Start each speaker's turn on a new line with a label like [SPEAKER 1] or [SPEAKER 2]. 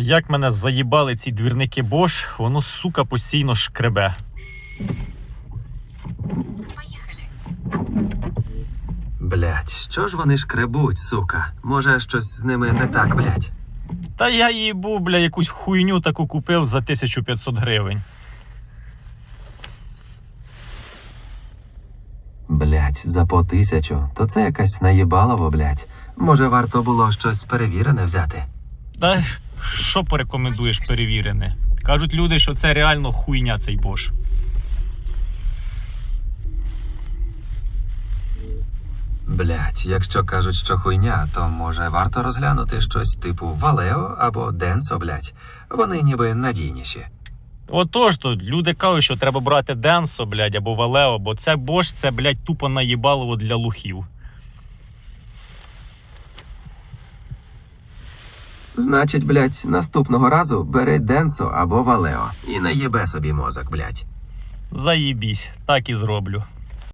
[SPEAKER 1] Як мене заїбали ці двірники Bosch, воно, сука, постійно шкребе.
[SPEAKER 2] Блять, що ж вони шкребуть, сука? Може, щось з ними не так, блять?
[SPEAKER 1] Та я їбу, бля, якусь хуйню таку купив за 1500 гривень.
[SPEAKER 2] Блять, за по тисячу, то це якась наїбалово, блять. Може, варто було щось перевірене взяти?
[SPEAKER 1] Та що порекомендуєш перевірене? Кажуть люди, що це реально хуйня цей Bosch.
[SPEAKER 2] Блять, якщо кажуть, що хуйня, то може варто розглянути щось типу Валео або Денсо, блять. Вони ніби надійніші.
[SPEAKER 1] Отож то, люди кажуть, що треба брати Денсо, блядь, або Валео, бо це Bosch, це, блядь, тупо наїбалово для лухів.
[SPEAKER 2] Значить, блять, наступного разу бери Денсо або Валео і наєбе собі мозок, блять.
[SPEAKER 1] Заїбісь, так і зроблю.